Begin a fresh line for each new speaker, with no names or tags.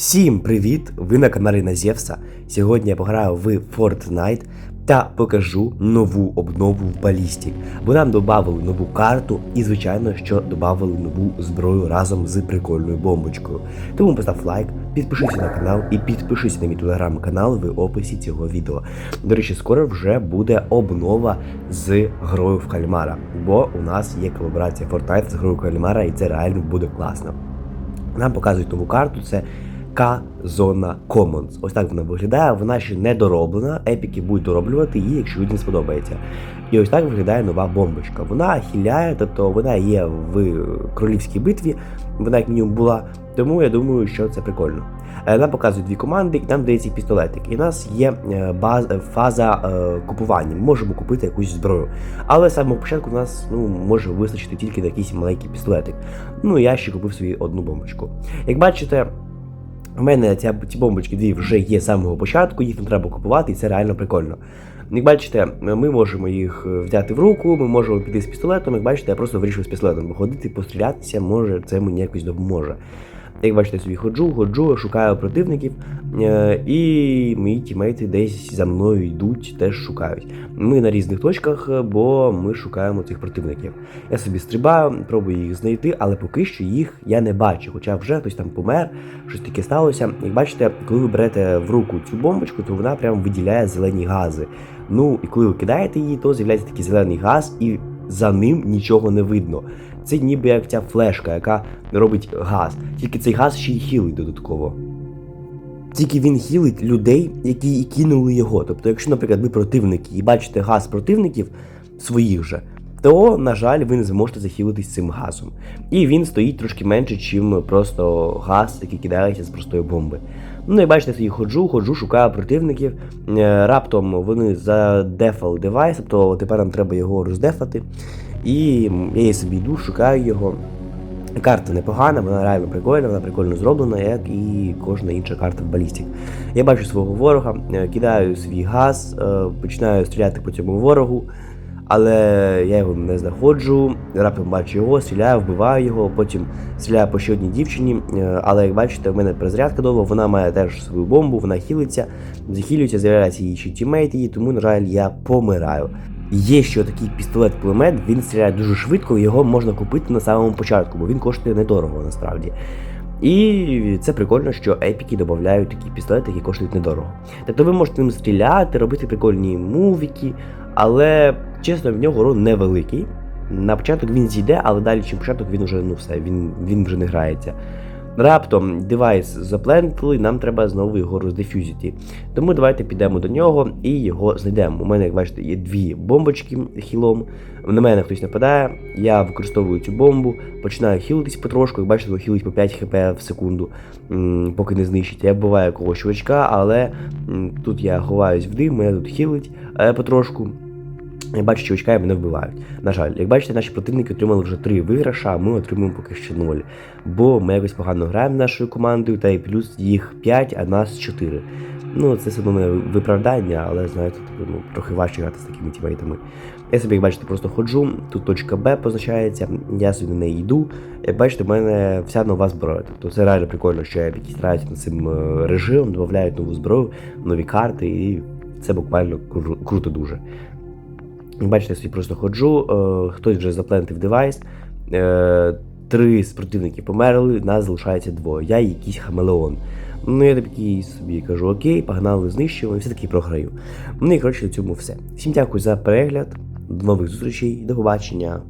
Всім привіт! Ви на каналі Назєвса. Сьогодні я пограю в Fortnite та покажу нову обнову в Ballistic. Бо нам додали нову карту і, звичайно, що додали нову зброю разом з прикольною бомбочкою. Тому постав лайк, підпишися на канал і підпишися на мій телеграм-канал в описі цього відео. До речі, скоро вже буде обнова з грою в Кальмара, бо у нас є колаборація Fortnite з грою Кальмара, і це реально буде класно. Нам показують нову карту, це К-зона Commons. Ось так вона виглядає, вона ще не дороблена, епіки будуть дороблювати її, якщо людям сподобається. І ось так виглядає нова бомбочка. Вона хиляє, тобто вона є в королівській битві, вона як мінімум була, тому я думаю, що це прикольно. Е, Нам показують дві команди, і нам дається пістолетик. І в нас є е, баз, фаза е, купування. Ми можемо купити якусь зброю. Але з самого початку в нас ну, може вистачити тільки на якийсь маленький пістолетик. Ну я ще купив собі одну бомбочку. Як бачите, у мене ця, ці бомбочки дві вже є з самого початку, їх не треба купувати, і це реально прикольно. Як бачите, ми можемо їх е, взяти в руку, ми можемо піти з пістолетом. Як бачите, я просто вирішив з пістолетом ходити, пострілятися, може це мені якось допоможе. Як бачите, собі ходжу, ходжу, шукаю противників, е, і мої тімейти десь за мною йдуть, теж шукають. Ми на різних точках, бо ми шукаємо цих противників. Я собі стрибаю, пробую їх знайти, але поки що їх я не бачу. Хоча вже хтось там помер, щось таке сталося. Як бачите, коли ви берете в руку цю бомбочку, то вона прям виділяє зелені гази. Ну і коли ви кидаєте її, то з'являється такий зелений газ, і за ним нічого не видно. Це ніби як ця флешка, яка робить газ. Тільки цей газ ще й хілить додатково. Тільки він хілить людей, які і кинули його. Тобто, якщо, наприклад, ви противники і бачите газ противників своїх же, то, на жаль, ви не зможете захилитись цим газом. І він стоїть трошки менше, ніж просто газ, який кидається з простої бомби. Ну і бачите, я ходжу, ходжу, шукаю противників. Е, Раптом вони задефали девайс, тобто тепер нам треба його роздефати. І я собі йду, шукаю його. Карта непогана, вона реально прикольна, вона прикольно зроблена, як і кожна інша карта в балістик. Я бачу свого ворога, е, кидаю свій газ, е, починаю стріляти по цьому ворогу, але я його не знаходжу, раптом бачу його, стріляю, вбиваю його, потім стріляю по ще одній дівчині. е, Але як бачите, в мене перезарядка довго, вона має теж свою бомбу, вона хілиться, захилюється, з'являється її ще тімейт її, тому, на жаль, я помираю. Є ще такий пістолет-пулемет, він стріляє дуже швидко, його можна купити на самому початку, бо він коштує недорого насправді. І це прикольно, що епіки додають такі пістолети, які коштують недорого. Тобто ви можете ним стріляти, робити прикольні мувіки, але чесно, в нього урон невеликий. На початок він зійде, але далі чим початок він вже ну все, він, він вже не грається. Раптом девайс заплентили, нам треба знову його роздефюзити. Тому давайте підемо до нього і його знайдемо. У мене, як бачите, є дві бомбочки хілом. На мене хтось нападає, я використовую цю бомбу, починаю хілитись потрошку, як бачите, хілить по 5 хп в секунду, поки не знищить. Я вбиваю когось чувачка, але тут я ховаюсь в дим, мене тут хілить е, потрошку. Я бачу, чувачка і мене вбивають. На жаль, як бачите, наші противники отримали вже три виграша, а ми отримуємо поки що ноль. Бо ми якось погано граємо нашою командою, та й плюс їх 5, а нас 4. Ну, це все одно не виправдання, але знаєте, типу, ну, трохи важче грати з такими тімейтами. Я собі, як бачите, просто ходжу, тут точка Б позначається, я собі на неї йду. Як бачите, в мене вся нова зброя. Тобто це реально прикольно, що епіки стараються над цим е, режимом, додають нову зброю, нові карти, і це буквально кру- круто дуже. Бачите, я собі просто ходжу, е, хтось вже заплентив девайс. Е, три з противників померли, нас залишається двоє. Я якийсь хамелеон. Ну, я такий собі кажу, окей, погнали, знищуємо, і все-таки програю. Ну і коротше, на цьому все. Всім дякую за перегляд, до нових зустрічей, до побачення.